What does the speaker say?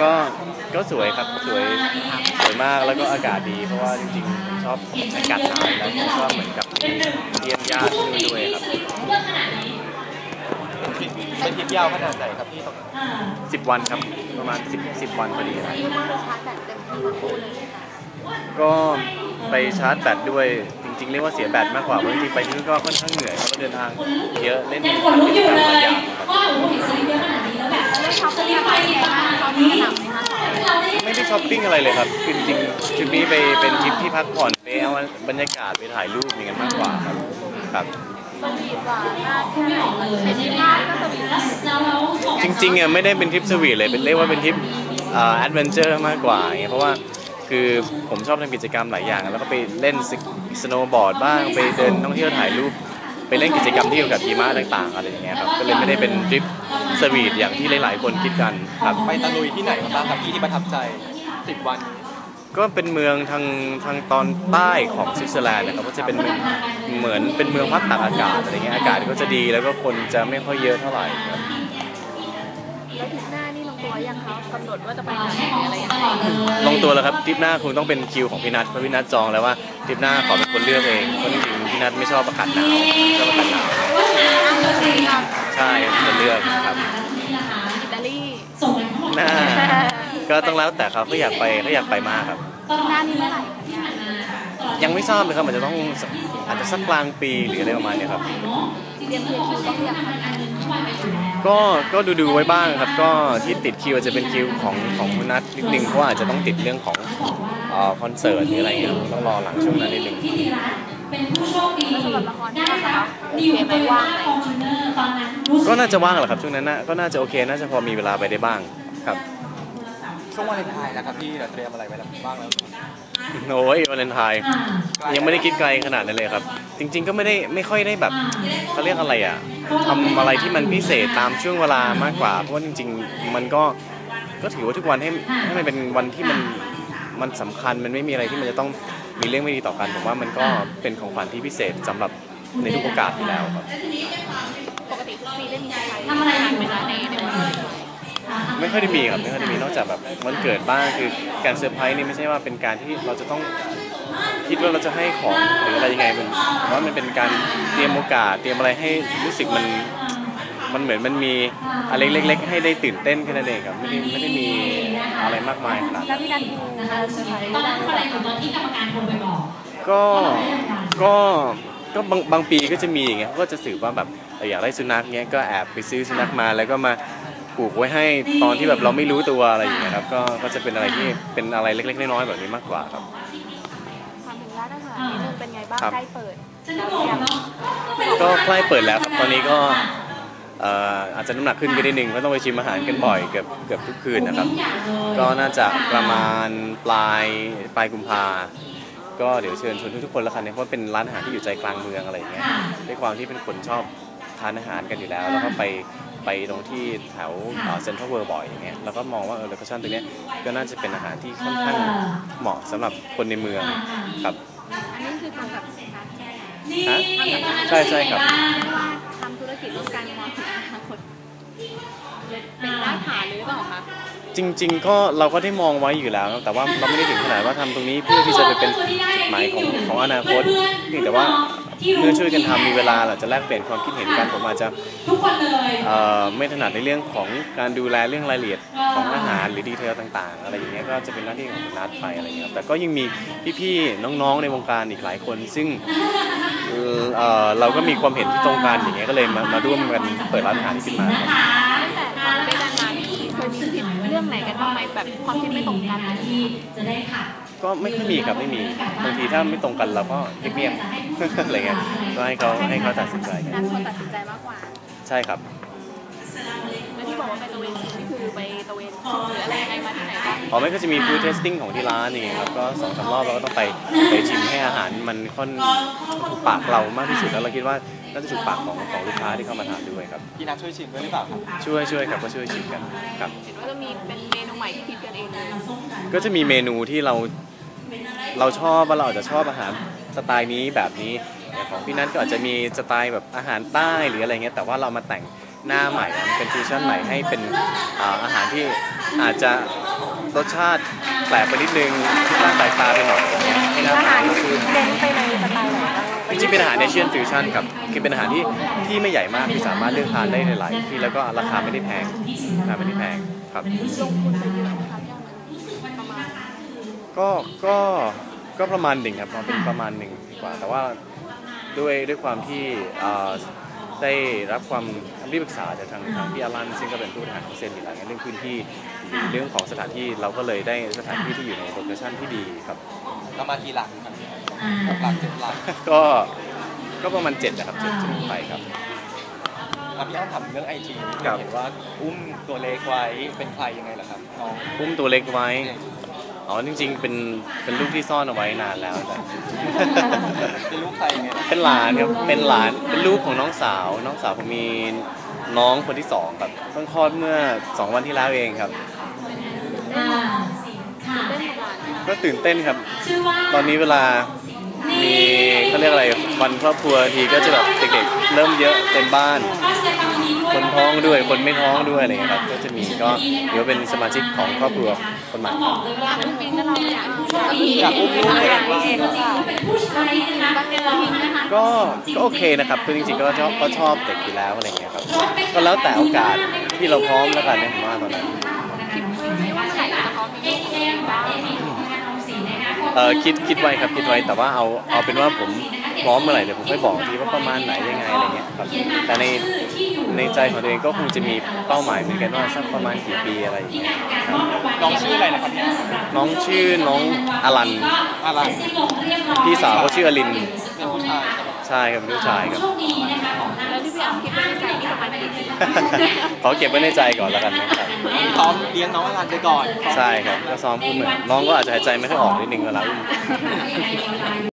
ก็ก็สวยครับสวยสวยมากแล้วก็อากาศดี เพราะว่าจริงๆผมชอบอากาศหนาวแล้วก็ชอบเหมือนกับเยี่ยมญาติที่นู่นด้วยครับเป็นทริปยาวขนาดไหนครับพี่ตรงนั้นสิบวันครับประมาณสิบสิบวันพอดีครับเรียกว่าเราชาร์จแบตเต็มที่ทั้งคู่เลยค่ะก็ไปชาร์จแบตด้วยจริงๆ เรียกว่าเสียแบตมากกว่าเพราะจริงๆไปที่นู่นก็ค่อนข้างเหนื่อยเพราะว่าเดินทางเยอะเล่นยังขนลุกอยู่เลยหลายอย่างครับว่าโอ้โหละแล้วแบบได้ช็อปปิ้งอะไรเนี่เนี่ยยตบ้างช็อปปิ้งหน่ำไหมคะไม่ได้ช้อปปิ้งอะไรเลยครับคือจริงๆทริปนี้ไปเป็นทริปที่พักผ่อนไปเอาบรรยากาศไปถ่ายรูปอย่างนั้นมากกว่าครับครับสวีทหวานมากคุณไม่ออกเลยเป็นที่ภาพก็สวีทจริงๆอะไม่ได้เป็นทริปสวีทเลยเป็นเรียกว่าเป็นทริปแอดเวนเจอร์มากกว่าอย่างเงี้ยเพราะว่าคือผมชอบทำกิจกรรมหลายอย่าง แล้วก็ไปเล่นสโนว์บอร์ดบ้างไปเดินท่องเที่ยวถ่ายรูปไปเล่นกิจกรรมที่เกี่ยวกับหิมะต่างๆอะไรอย่างเงี้ยครับก็เลยไม่ได้เป็นทริป สวีทอย่างที่หลายๆ คนคิดกันครับไปตะลุยที่ไหนมาบ้างครับพี่ที่ประทับใจสิบวัน ก็เป็นเมืองทางทางตอนใต้ของสวิตเซอร์แลนด์นะครับก็จะเป็นเมืองเหมือนเป็นเมืองพักตากอากาศอะไรเงี้ยอากาศก็จะดีแล้วก็คนจะไม่ค่อยเยอะเท่าไหร่ครับแล้วทริปหน้านี่ลงตัวยังคะกำหนดว่าจะไปไหนหรืออะไรยังไงลงตัวแล้วครับทริปหน้าคงต้องเป็นคิวของพี่นัทเพราะพี่นัทจองแล้วว่าทริปหน้าขอเป็นคนเลือกเองเพราะจริงๆพี่นัทไม่ชอบอากาศหนาวชอบอากาศหนาว ใช่เป็นคนเลือกครับอิตาลีส่งกันทั้งหมดหน้าก็ต้องแล้วแต่เขาเขาอยากไปเขาอยากไปมากครับ หน้านี้เมื่อไหร่คะเนี่ยยังไม่ทราบเลยครับอาจจะต้องอาจจะสักกลางปีหรืออะไรประมาณเนี้ยครับเตรียมเคลียร์คิวต้องอยากทำงานก็ก็ดูดูๆไว้บ้างครับ ก็ที่ติดคิวอาจจะเป็นคิวของของคุณนัทนิดนึงเพราะว่าอาจจะต้องติดเรื่องของเอ่อคอนเสิร์ตหรืออะไรเงี้ยต้องรอหลังช่วงนั้นนิดนึงที่ดีรัต เป็นผู้โชคดีแล้วสำหรับละครที่ได้เรารับโอนิวเคไหมโตโยว่างต้าไหมฟอร์จูเนอร์ตอนนั้นรู้สึกก็น่าจะว่างแหละครับช่วงนั้นน่ะก็น่าจะโอเคน่าจะพอมีเวลาไปได้บ้างครับช่วงวาเลนไทน์นะครับพี่เราเตรียมอะไรไว้บ้างแล้วโอ้ยวาเลนไทน์อ่ายังไม่ได้คิดไกลขนาดนั้นเลยครับ จริง ๆ ก็ไม่ได้ไม่ค่อยได้แบบเขาเรียกอะไรอะทำอะไรที่มันพิเศษตามช่วงเวลามากกว่า เพราะว่าจริง ๆ มันก็ก็ถือว่าทุกวันให้ให้มันเป็นวันที่มันมันสำคัญมันไม่มีอะไรที่มันจะต้อง มีเรื่องไม่ดีต่อกันผมว่ามันก็เป็นของขวัญที่พิเศษสำหรับในทุกโอกาสอยู่แล้วครับ ปกติทุกปีได้มีใครทำอะไรอยู่ไหมคะในในวันวาเลนไทน์ไม่ค่อยได้มีครับไม่ค่อยได้มีนอกจากแบบวันเกิดบ้างคือการเซอร์ไพรส์นี่ไม่ใช่ว่าเป็นการที่เราจะต้องคิดว่าเราจะให้ของหรืออะไรยังไงมันผมว่ามันเป็นการเตรียมโอกาสเตรียมอะไรให้รู้สึกมันมันเหมือนมันมีอะไรเล็ก ๆ ให้ได้ตื่นเต้นแค่นั้นเองครับไม่ได้ไม่ได้มี อะไรมากมายขนาดแล้นั้วนพี่นัทดูเซอร์ไพรส์ตอนนั้นทำอะไรอยู่ตอนที่กรรมการโทรไปบอกก็ก็ก็บางบางปีก็จะมีอย่างเงี้ยเขาก็จะสืบว่าแบบเอออยากได้สุนัขเงี้ยก็แอบไปซื้อสุนัขมาแล้วก็มาผูกไว้ให้ตอนที่แบบเราไม่รู้ตัวอะไรอย่างเงี้ยครับก็ก็จะเป็นอะไรที่เป็นอะไรเล็กๆน้อยๆแบบนี้มากกว่าครับถามถึงร้านอาหารนิดนึงเป็นไงบ้างครับใกล้เปิดฉันก็บอกเนาะก็ใกล้เปิดแล้วครับตอนนี้ก็เอ่ออาจจะน้ำหนักขึ้นไปนิดนึงเพราะต้องไปชิมอาหารกันบ่อยเกือบเกือบทุกคืนนะครับ ก็น่าจะประมาณปลายปลายกุมภาก็เดี๋ยวเชิญชวนทุกๆคนละกันเนี่ยเพราะเป็นร้านอาหารที่อยู่ใจกลางเมืองอะไรอย่างเงี้ยด้วยความที่เป็นคนชอบทานอาหารกันอยู่แล้ว แล้วก็ไปไปตรงที่แถวเซ็นทรัลเวิร์บ่อยอย่างเงี้ยแล้วก็มองว่าเออโลเคชั่นตรงเนี้ยก็น่าจะเป็นอาหารที่ค่อนข้างเหมาะสำหรับคนในเมืองครับอันนี้คือทำกับสินค้าใช่ไหมนี่ฮะใช่ใช่ครับทำธุรกิจร่วมกันมองถึงอนาคต เป็นรากฐานหรือเปล่าคะจริง ๆ ก็เราก็ได้มองไว้อยู่แล้ว แต่ว่าเราไม่ได้ถึงขนาดว่าทำตรงนี้เพื่อที่จะไปเป็นจุดหมายของของอนาคตเพียงแต่ว่าเมื่อช่วยกันทำมีเวลาเราจะแลกเปลี่ยนความคิดเห็นกันผมอาจจะทุกคนเลยเอ่อไม่ถนัดในเรื่องของการดูแลเรื่องรายละเอียดของอาหารหรือดีเทลต่างๆ อะไรอย่างเงี้ยก็จะเป็นหน้าที่ของคุณนัทไปอะไรอย่างเงี้ยครับแต่ก็ยังมีพี่ๆน้องๆในวงการอีกหลายคน ซึ่งเอ่อเราก็มีความเห็นที่ตรงกันอย่างเงี้ยก็เลยมามาร่วมกันเปิดร้านอาหารนี้ขึ้นมา เคยมีผิดเรื่องไหนกันบ้างไหมแบบความคิดไม่ตรงกันไหมที่จะได้ค่ะก็ไม่ค่อยมีครับไม่มีบางทีถ้าไม่ตรงกันเราก็เงียบๆอะไรเงี้ยก็ให้เขาให้เขาตัดสินใจกันนัทคนตัดสินใจมากกว่า ใช่ครับแล้วที่ บอกว่าไปตะเวนชิมนี่คือไปตะเวนชิมหรืออะไรยังไงมาที่ไหนบ้างพอไม่ก็จะมีฟู้ดเทสติ้งของที่ร้านนี่ครับก็สองสามรอบเราก็ต้องไปไปชิมให้อาหารมันค่อนถูกปากเรามากที่สุดแล้วเราคิดว่าน่าจะถูกปากของของลูกค้าที่เข้ามาทานด้วยครับพี่นัทช่วยชิมด้วยหรือเปล่าครับช่วยช่วยครับก็ช่วยชิมกันครับเห็นว่าจะมีเป็นเมนูใหม่ที่คิดกันเองเลยก็จะมีเมนูที่เราเราชอบว่าเราอาจจะชอบอาหารสไตล์นี้แบบนี้อย่างของพี่นัทก็อาจจะมีสไตล์แบบอาหารใต้หรืออะไรเงี้ยแต่ว่าเรามาแต่ง หน้าใหม่อะเป็นฟิวชั่นใหม่ให้เป็นอ่าอาหารที่อาจจะรสชาติแปลกไปนิดนึงรูปร่างแปลกตาไปหน่อยอย่างเงี้ยให้น่าอาทาหารนมากขึ้นเน้นไปในสไตล์ไหนบ้างจริงๆเป็นอาหารเอเชียนฟิวชั่นครับคือเป็นอาหารที่ที่ไม่ใหญ่มากที่สามารถเลือกทานได้หลายๆที่แล้วก็ราคาไม่ได้แพงราคาไม่ได้แพงครับลงทุนไปเยอะไหมคะพี่อ้ำประมาณก็ก็ก็ประมาณหนึ่งครับประมาณประมาณหนึ่งดีกว่าแต่ว่าด้วยด้วยความที่เอ่อ ได้รับความคำที่ปรึกษาจากทางทางพี่อารันซึ่งก็เป็นผู้บริหารของเซนอยู่แล้วเรื่องพื้นที่หรือเรื่องของสถานที่เราก็เลยได้สถานที่ที่อยู่ในโลเคชั่นที่ดีครับเรามาทีหลังครับอ่าหลังเจ็ดหลังก็ก็ประมาณเจ็ดนะครับเจ็ดเจ็ดไปครับอะพี่อ้อมถามเรื่องไอจีครับ เห็นว่าอุ้มตัวเล็กไว้เป็นใครยังไงล่ะครับน้อง อุ้มตัวเล็กไว้ อ๋อจริงๆ เป็นเป็นลูกที่ซ่อนเอาไว้นานแล้วแต่ เป็นลูกใครยังไงล่ะเป็นหลานครับ เป็นหลาน เป็นลูกของน้องสาว น้องสาวผมมีน้องคนที่สองครับเพิ่งคลอดเมื่อสองวันที่แล้วเองครับ อ่าค่ะเล่นกับหลานไหมคะก็ตื่นเต้นครับ ชื่อว่าตอนนี้เวลามีเขาเรียกอะไรวันครอบครัวทีก็จะแบบเด็กๆ เริ่มเยอะเต็มบ้านก็แสดง คนท้องด้วยคนไม่ท้องด้วยอะไรเงี้ยครับก็จะมีก็เดี๋ยวเป็นสมาชิกของครอบครัวคนใหม่องบอยากอุ้มลูกตัวเองบ้างจริงๆเป็นผู้ชายก็ก็โอเคนะครับคือจริงๆก็ชอบก็ชอบเด็กอยู่แล้วอะไรเงี้ยครับก็แล้วแต่โอกาสที่เราพร้อมแล้วกันเนี่ยผมว่าตอนนั้น เออคิดคิดไว้ครับคิดไว้แต่ว่าเอาเอาเป็นว่าผมพร้อมเมื่อไหร่เดี๋ยวผมค่อยบอกทีว่าประมาณไหนยังไงอะไรเงี้ยครับแต่ในในใจของตัวเองก็คงจะมีเป้าหมายเหมือนกันว่าสักประมาณกี่ปีอะไรอย่างเงี้ยครับน้องชื่ออะไรนะครับพี่อ้อมน้องชื่อน้องอลันอะไรพี่สาวเขาชื่ออลินเป็นผู้ ชายใช่ไหมใช่ครับเป็นลูกชายครับโชคดีนะคะของทางแล้วที่พี่อ้ำคิดไว้ในใจนี่ประมาณกี่ปีขอเก็บไว้ในใจก่อนแล้วกันนะครับพร้อมเลี้ยงน้องอลันไปก่อน ใช่ครับก็ซ้อมพูดเหมือนน้องก็อาจจะหายใจไม่ค่อยออกนิดนึงเวลาอุ้ม